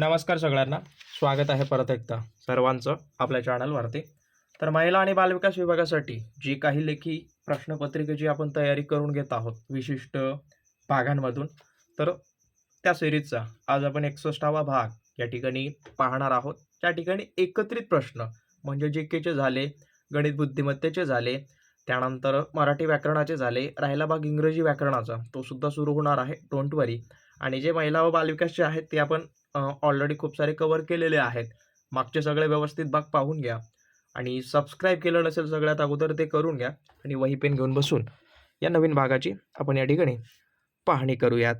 नमस्कार सगळ्यांना. स्वागत आहे परत एकदा सर्वांचं आपल्या चॅनलवरती. तर महिला आणि बालविकास विभागासाठी जी काही लेखी प्रश्नपत्रिकेची आपण तयारी करून घेत आहोत विशिष्ट भागांमधून तर त्या सिरीजचा आज आपण एकसष्टावा भाग या ठिकाणी पाहणार आहोत. त्या ठिकाणी एकत्रित प्रश्न म्हणजे जे केचे झाले गणित बुद्धिमत्तेचे झाले त्यानंतर मराठी व्याकरणाचे झाले राहिला भाग इंग्रजी व्याकरणाचा तो सुद्धा सुरू होणार आहे. डोंट वरी आणि जे महिला व बालविकासचे आहेत ते आपण ऑलरेडी खूप सारे कवर केलेले आहेत. मागचे सगळे व्यवस्थित भाग पाहून घ्या. आणि सबस्क्राईब केलं नसेल सगळ्यात अगोदर ते करून घ्या. आणि वही पेन घेऊन बसून या नवीन भागाची आपण या ठिकाणी पाहणी करूयात.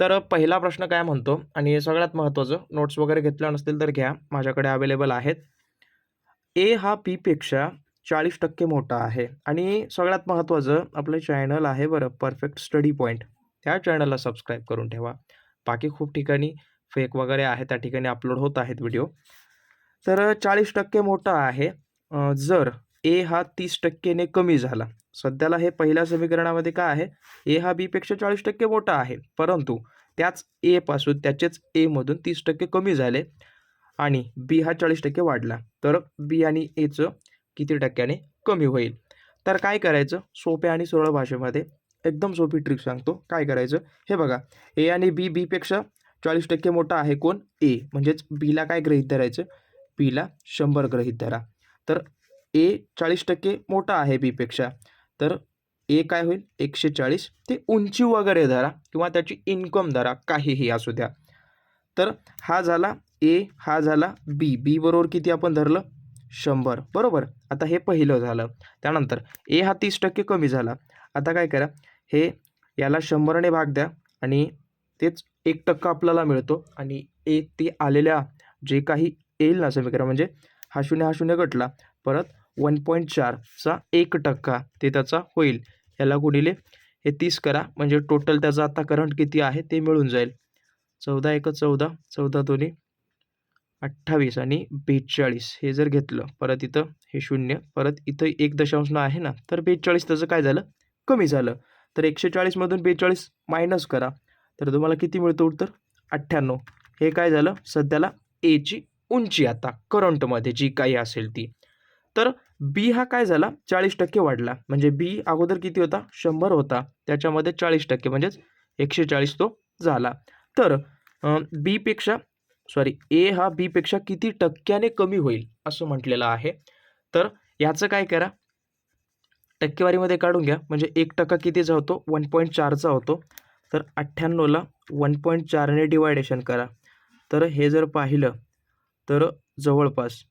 तर पहिला प्रश्न काय म्हणतो? आणि सगळ्यात महत्त्वाचं नोट्स वगैरे घेतल्या नसतील तर घ्या. माझ्याकडे अवेलेबल आहेत. ए हा पीपेक्षा चाळीस टक्के मोठा आहे. आणि सगळ्यात महत्त्वाचं आपलं चॅनल आहे बरं परफेक्ट स्टडी पॉईंट त्या चॅनलला सबस्क्राईब करून ठेवा. बाकी खूप ठिकाणी फेक वगैरे आहे त्या ठिकाणी अपलोड होत आहेत व्हिडिओ. तर चाळीस टक्के मोठा आहे. जर ए हा तीस टक्केने कमी झाला. सध्याला हे पहिल्या समीकरणामध्ये काय आहे? ए हा बीपेक्षा चाळीस टक्के मोठा आहे. परंतु त्याच एपासून त्याचेच एमधून तीस टक्के कमी झाले आणि बी हा चाळीस टक्के वाढला. तर बी आणि एचं किती टक्क्याने कमी होईल? तर काय करायचं? सोप्या आणि सरळ भाषेमध्ये एकदम सोपी ट्रिक सांगतो. काय करायचं? हे बघा. ए आणि बी बीपेक्षा चाळीस टक्के मोठा आहे कोण? ए. म्हणजेच बीला काय गृहीत धरायचं? बीला शंभर गृहीत धरा. तर ए चाळीस टक्के मोठा आहे बीपेक्षा तर ए काय होईल? एकशे चाळीस. ते उंची वगैरे धरा किंवा त्याची इन्कम धरा. काहीही असू द्या. तर हा झाला ए हा झाला बी बी बरोबर किती आपण धरलं? शंभर. बरोबर? आता हे पहिलं झालं. त्यानंतर ए हा तीस टक्के कमी झाला. आता काय करा? हे याला शंभरने भाग द्या आणि तेच एक टक्का आपल्याला मिळतो. आणि ए ते आलेल्या जे काही येईल ना समीकरण म्हणजे हा शून्य हा शून्य घटला परत वन पॉईंट चारचा एक टक्का ते त्याचा होईल. याला गुणिले हे तीस करा म्हणजे टोटल त्याचा आता करंट किती आहे ते मिळून जाईल. चौदा एक चौदा चौदा दोन्ही अठ्ठावीस आणि बेचाळीस हे जर घेतलं परत इथं हे शून्य परत इथं एक दशांश आहे ना तर बेचाळीस त्याचं काय झालं? कमी झालं. तर एकशे चाळीसमधून बेचाळीस मायनस करा. तर तुम्हाला किती मिळतं उत्तर? अठ्ठ्याण्णव. हे काय झालं? सध्याला एची उंची आता करंटमध्ये जी काही असेल ती. तर बी हा काय झाला? चाळीस टक्के वाढला. म्हणजे बी अगोदर किती होता? शंभर होता. त्याच्यामध्ये चाळीस टक्के म्हणजेच एकशे चाळीस तो झाला. तर बीपेक्षा सॉरी ए हा बीपेक्षा किती टक्क्याने कमी होईल असं म्हटलेलं आहे. तर याचं काय करा? टक्केवारीमध्ये काढून घ्या. म्हणजे एक टक्का कितीचा होतो? वन पॉईंट चारचा होतो. तर अठ्ठ्याण्णवला वन पॉईंट चारने डिवायडेशन करा. तर हे जर पाहिलं तर जवळपास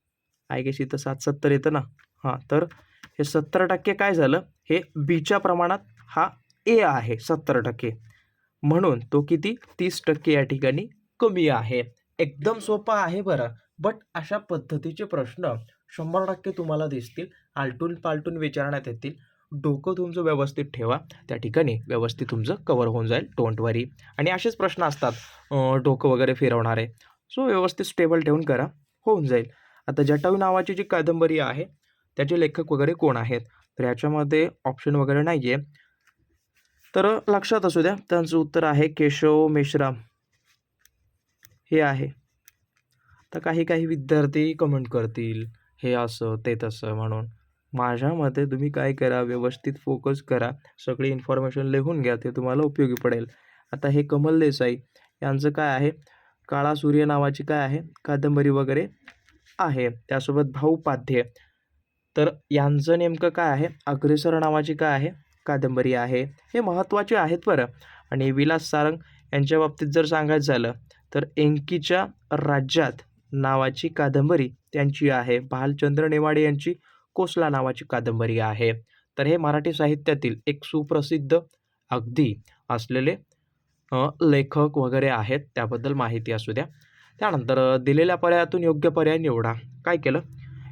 आय गेस इथं सात सत्तर येतं ना? हां तर हे सत्तर टक्के काय झालं? हे बीच्या प्रमाणात हा ए आहे सत्तर टक्के. म्हणून तो किती? तीस टक्के या ठिकाणी कमी आहे. एकदम सोपा आहे बरं. बट अशा पद्धतीचे प्रश्न शंभर टक्के तुम्हाला दिसतील. आलटून पालटून विचारण्यात येतील. डोकं तुमचं व्यवस्थित ठेवा. त्या ठिकाणी व्यवस्थित तुमचं कवर होऊन जाईल. डोंट वरी आणि असेच प्रश्न असतात. डोकं वगैरे फिरवणारे. सो व्यवस्थित स्टेबल ठेवून करा. होऊन जाईल. आता जटायू नावाची जी कादंबरी आहे त्याचे लेखक वगैरे कोण आहेत? तर याच्यामध्ये ऑप्शन वगैरे नाही आहे तर लक्षात असू द्या. त्यांचं उत्तर आहे केशव मेश्राम हे आहे. तर काही काही विद्यार्थी कमेंट करतील. हे असं ते तसं म्हणून. माझ्या मते तुम्ही काय करा? व्यवस्थित फोकस करा. सगळी इन्फॉर्मेशन लिहून घ्या. ते तुम्हाला उपयोगी पडेल. आता हे कमल देसाई यांचं काय आहे? काळा सूर्य नावाची काय आहे? कादंबरी वगैरे आहे. त्यासोबत भाऊपाध्य तर यांचं नेमकं काय आहे? अग्रेसर नावाची काय आहे? कादंबरी आहे. हे महत्त्वाचे आहेत बरं. आणि विलास सारंग यांच्या बाबतीत जर सांगायचं झालं तर एंकीच्या राज्यात नावाची कादंबरी त्यांची आहे. भालचंद्र नेवाडे यांची कोसला नावाची कादंबरी आहे. तर हे मराठी साहित्यातील एक सुप्रसिद्ध अगदी असलेले लेखक वगैरे आहेत. त्याबद्दल माहिती असू द्या. त्यानंतर दिलेल्या पर्यायातून योग्य पर्याय निवडा. काय केलं?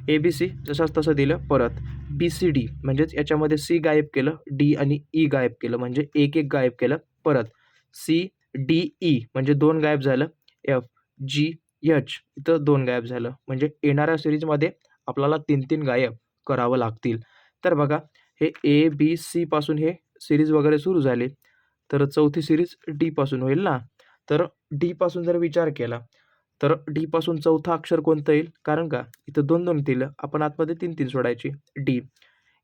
ए बी सी जसंच तसं दिलं. परत बी सी डी म्हणजेच याच्यामध्ये सी गायब केलं. डी आणि ई गायब केलं. म्हणजे एक एक गायब केलं. परत सी डी ई म्हणजे दोन गायब झालं. एफ जी एच इथं दोन गायब झालं. म्हणजे येणाऱ्या सिरीजमध्ये आपल्याला तीन तीन गायब. करावं लागतील. तर बघा हे ए बी सीपासून हे सिरीज वगैरे सुरू झाले. तर चौथी सिरीज डीपासून होईल ना? तर डीपासून जर विचार केला तर डीपासून चौथा अक्षर कोणतं येईल? कारण का? इथं दोन दोन दिलं आपण आतमध्ये तीन तीन सोडायची. D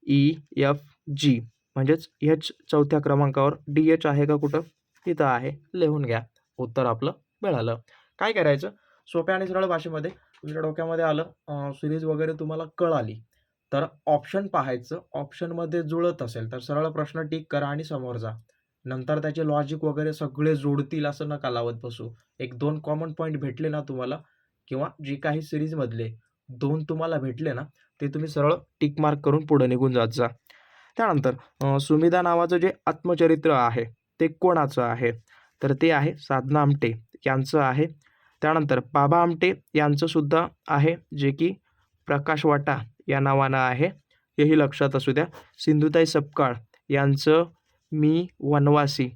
E e, F G म्हणजेच एच चौथ्या क्रमांकावर डी एच आहे का कुठं? इथं आहे. लिहून घ्या. उत्तर आपलं मिळालं. काय करायचं? सोप्या आणि सरळ भाषेमध्ये तुमच्या डोक्यामध्ये आलं सिरीज वगैरे तुम्हाला कळाली. तर ऑप्शन पाहायचं. ऑप्शनमध्ये जुळत असेल तर सरळ प्रश्न टिक करा आणि समोर जा. नंतर त्याचे लॉजिक वगैरे सगळे जोडतील असं नका लावत बसू. एक दोन कॉमन पॉईंट भेटले ना तुम्हाला किंवा जी काही सिरीजमधले दोन तुम्हाला भेटले ना ते तुम्ही सरळ टिक मार्क करून पुढे निघून जात जा. त्यानंतर सुमिदा नावाचं जे आत्मचरित्र आहे ते कोणाचं आहे? तर ते आहे साधना आमटे यांचं आहे. त्यानंतर बाबा आमटे यांचं सुद्धा आहे जे की प्रकाश वाटा या नावानं आहे. हेही लक्षात असू द्या. सिंधुताई सपकाळ यांचं मी वनवासी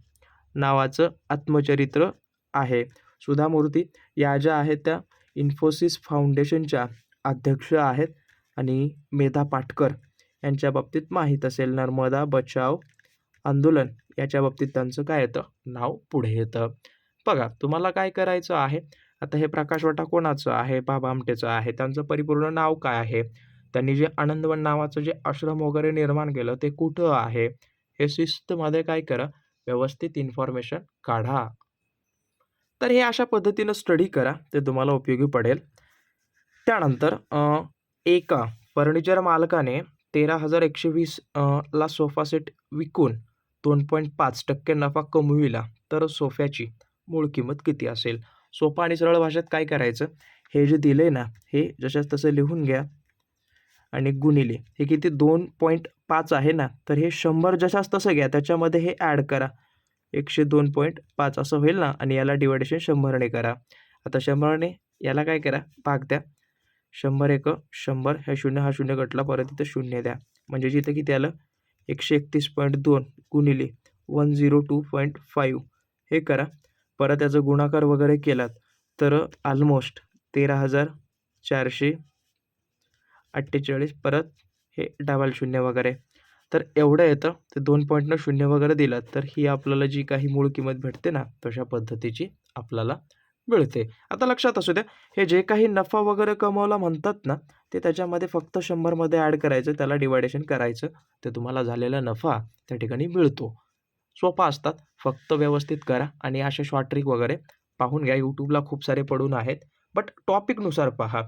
नावाचं आत्मचरित्र आहे. सुधा मूर्ती या ज्या आहेत त्या इन्फोसिस फाउंडेशनच्या अध्यक्ष आहेत आणि मेधा पाटकर यांच्या बाबतीत माहीत असेल. नर्मदा बचाव आंदोलन याच्या बाबतीत त्यांचं काय येतं? नाव पुढे येतं. बघा तुम्हाला काय करायचं आहे? आता हे प्रकाश वाटा कोणाचं आहे? बाबा आमटेचं आहे. त्यांचं परिपूर्ण नाव काय आहे? त्यांनी जे आनंदवन नावाचं जे आश्रम वगैरे निर्माण केलं ते कुठं आहे? हे शिस्तमध्ये काय करा? व्यवस्थित इन्फॉर्मेशन काढा. तर हे अशा पद्धतीनं स्टडी करा ते तुम्हाला उपयोगी पडेल. त्यानंतर एका फर्निचर मालकाने तेरा हजार एकशे वीस ला सोफा सेट विकून दोन पॉईंट पाच टक्के नफा कमविला. तर सोफ्याची मूळ किंमत किती असेल? सोपा आणि सरळ भाषेत काय करायचं? हे जे दिले ना हे जशाच तसं लिहून घ्या. आणि गुणिले. हे किती? दोन पॉईंट पाच आहे ना? तर हे शंभर जशाच तसं घ्या. त्याच्यामध्ये हे ॲड करा. एकशे दोन पॉईंट पाच असं होईल ना? आणि याला डिवायडेशन शंभरने करा. आता शंभरने याला काय करा? भाग द्या. शंभर एक शंभर. ह्या शून्य हा शून्य कटला परत इथं शून्य द्या. म्हणजे जिथं किती आलं? एकशे एकतीस पॉईंट दोन गुणिले one zero two point five. हे करा. परत त्याचा गुणाकार वगैरे केलात तर ऑलमोस्ट तेरा हजार चारशे अठ्ठेचाळीस परत हे डबल शून्य वगैरे. तर एवढं येतं ते दोन पॉईंटनं शून्य वगैरे दिलं तर ही आपल्याला जी काही मूळ किंमत भेटते ना तशा पद्धतीची आपल्याला मिळते. आता लक्षात असू द्या हे जे काही नफा वगैरे कमवला म्हणतात ना ते त्याच्यामध्ये फक्त शंभरमध्ये ॲड करायचं त्याला डिवायडेशन करायचं ते तुम्हाला झालेला नफा त्या ठिकाणी मिळतो. सोपा असतात फक्त व्यवस्थित करा आणि असे शॉर्ट ट्रिक वगैरे पाहून घ्या. यूट्यूबला खूप सारे पडून आहेत बट टॉपिकनुसार पहा.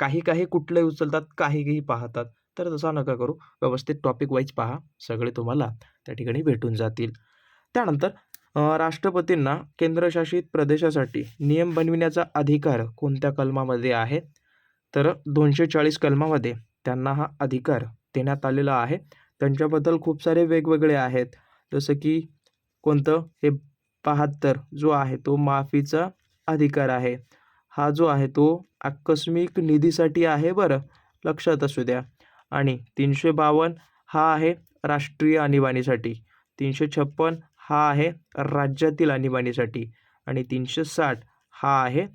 काही काही कुठलंही उचलतात काहीही पाहतात. तर तसा नका करू. व्यवस्थित टॉपिक वाईज पहा. सगळे तुम्हाला त्या ठिकाणी भेटून जातील. त्यानंतर राष्ट्रपतींना केंद्रशासित प्रदेशासाठी नियम बनविण्याचा अधिकार कोणत्या कलमामध्ये आहे? तर दोनशे चाळीस कलमामध्ये त्यांना हा अधिकार देण्यात आलेला आहे. त्यांच्याबद्दल खूप सारे वेगवेगळे आहेत. जसं की कोणतं? हे बहात्तर जो आहे तो माफीचा अधिकार आहे. हा जो आहे तो आकस्मिक निधीसाठी आहे बरं? लक्षात असू द्या. आणि तीनशे बावन्न हा आहे राष्ट्रीय आणीबाणीसाठी. तीनशे छप्पन हा आहे राज्यातील आणीबाणीसाठी. आणि तीनशे साठ हा आहे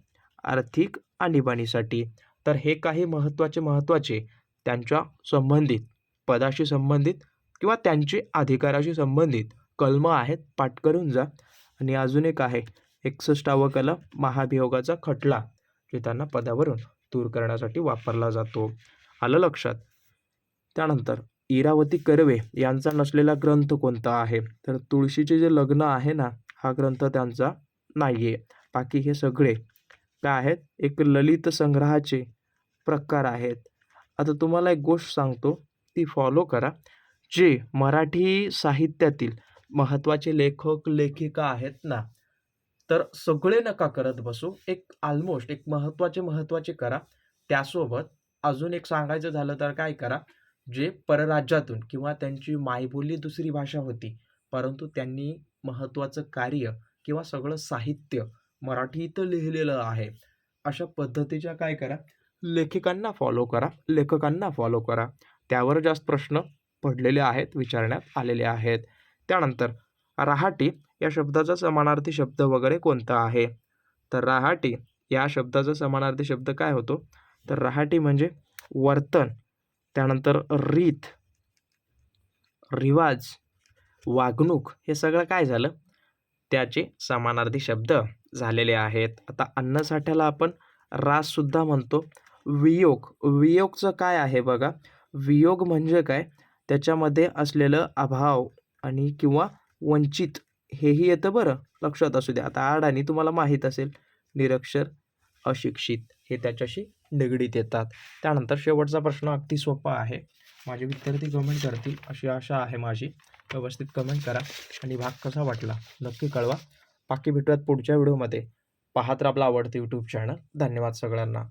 आर्थिक आणीबाणीसाठी. तर हे काही महत्त्वाचे महत्त्वाचे त्यांच्या संबंधित पदाशी संबंधित किंवा त्यांचे अधिकाराशी संबंधित कलम आहेत. पाठ करून जा. आणि अजून एक आहे. एकसष्टावं कलम महाभियोगाचा खटला जे त्यांना पदावरून दूर करण्यासाठी वापरला जातो. आलं लक्षात? त्यानंतर इरावती कर्वे यांचा नसलेला ग्रंथ कोणता आहे? तर तुळशीचे जे लग्न आहे ना हा ग्रंथ त्यांचा नाही आहे बाकी हे सगळे काय आहेत? एक ललित संग्रहाचे प्रकार आहेत. आता तुम्हाला एक गोष्ट सांगतो ती फॉलो करा. जे मराठी साहित्यातील महत्त्वाचे लेखक लेखिका आहेत ना तर सगळे नका करत बसू. एक ऑलमोस्ट एक महत्त्वाचे महत्त्वाचे करा. त्यासोबत अजून एक सांगायचं झालं तर काय करा जे परराज्यातून किंवा त्यांची मायबोली दुसरी भाषा होती परंतु त्यांनी महत्त्वाचं कार्य किंवा सगळं साहित्य मराठीत लिहिलेलं आहे. अशा पद्धतीच्या काय करा लेखिकांना फॉलो करा लेखकांना फॉलो करा. त्यावर जास्त प्रश्न पडलेले आहेत विचारण्यात आलेले आहेत. त्यानंतर रहाटी या शब्दाचा समानार्थी शब्द वगैरे कोणता आहे? तर रहाटी या शब्दाचा समानार्थी शब्द काय होतो? तर रहाटी म्हणजे वर्तन त्यानंतर रीत रिवाज वागणूक हे सगळं काय झालं? त्याचे समानार्थी शब्द झालेले आहेत. आता अन्नसाठ्याला आपण राससुद्धा म्हणतो. वियोग वियोगचं काय आहे बघा? वियोग म्हणजे काय? त्याच्यामध्ये असलेलं अभाव आणि किंवा वंचित हेही येतं बरं. लक्षात असू द्या. आता आड आणि तुम्हाला माहीत असेल. निरक्षर अशिक्षित हे त्याच्याशी निगडीत येतात. त्यानंतर शेवटचा प्रश्न अगदी सोपा आहे. माझे विद्यार्थी कमेंट करतील अशी आशा आहे माझी. व्यवस्थित कमेंट करा आणि भाग कसा वाटला नक्की कळवा. बाकी भेटूयात पुढच्या व्हिडिओमध्ये पाहत राहा आपला आवडतं यूट्यूब चॅनल धन्यवाद सगळ्यांना.